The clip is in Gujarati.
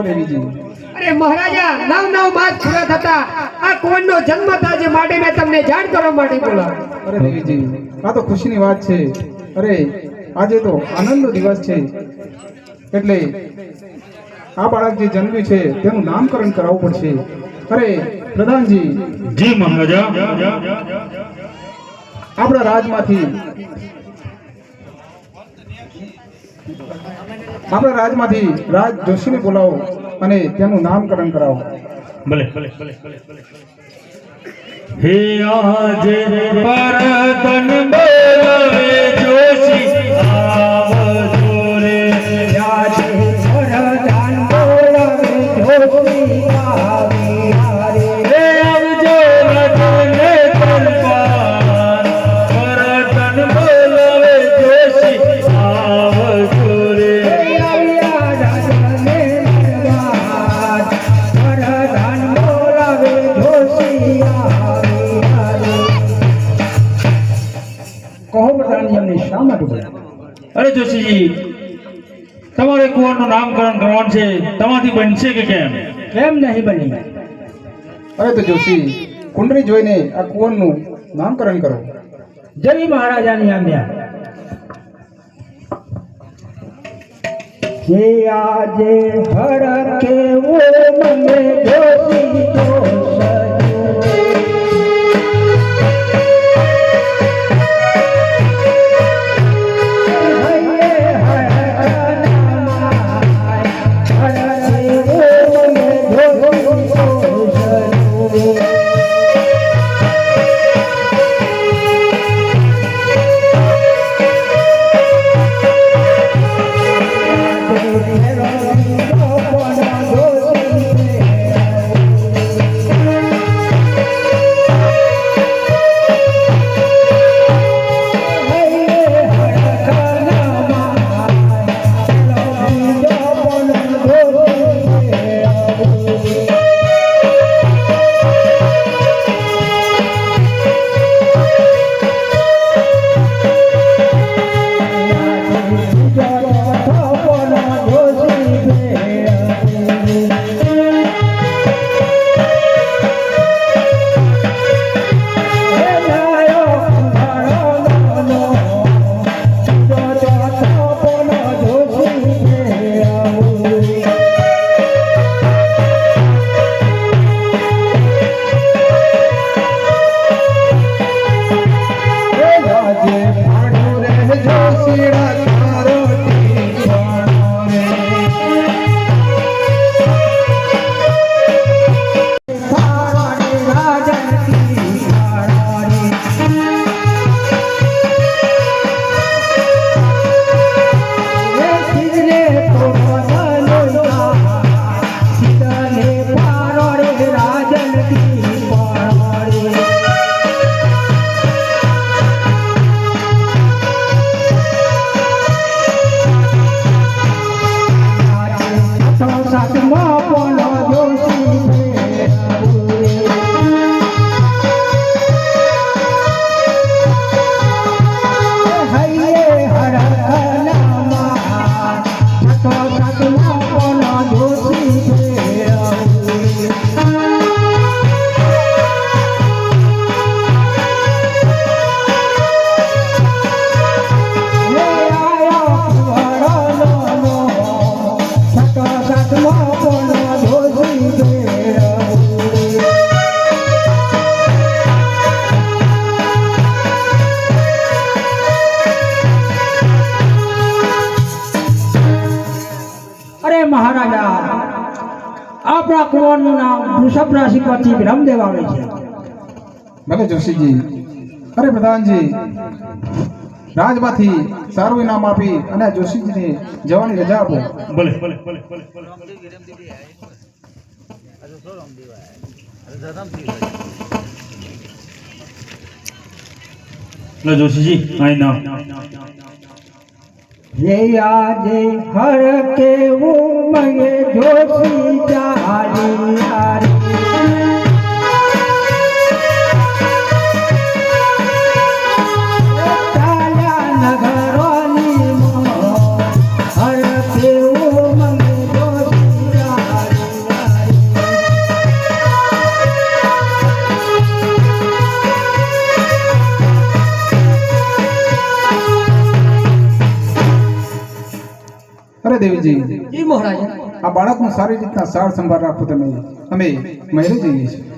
દેવજી. તમને વાત છે. અરે આજે તો આનંદનો દિવસ છે. એટલે આ બાળક જે જન્મ્યું છે તેનું નામકરણ કરાવવું પડશે. અરે પ્રધાનજી. જી મહારાજા. આપણા રાજમાંથી આપણા રાજમાંથી રાજ જોશીને બોલાવો અને તેનું નામકરણ કરાવો. ભલે ભલે ભલે ભલે ભલે હે આજે અરે જોશીજી તમારે કુંવરનું નામકરણ કરવાનું છે તમારાથી બનશે કે કેમ? કેમ નહીં બની? અરે તો જોશી કુંડળી જોઈને આ કુંવરનું નામકરણ કરો. જય મહારાજાની આજ્ઞા. જે આજે હડકે ઓ મને જોશી આપણા નામ વૃષભ રાશિ પરથી બ્રહ્મદેવ આવે છે. ભલે જોશીજી. અરે પ્રધાનજી રાજમાંથી સારું ઇનામ આપી અને જોશીજીને જવાની રજા આપો. ભલે ભલે ભલે ભલે ભલે. જોશીજી અહીં નામ. રે આજે હર કેવું મને જોશી જારી હારી. દેવીજી. જી મહારાજા. આ બાળકનું સારી રીતના સાર સંભાળ રાખો તમે. અમે મહેરે જઈએ છીએ.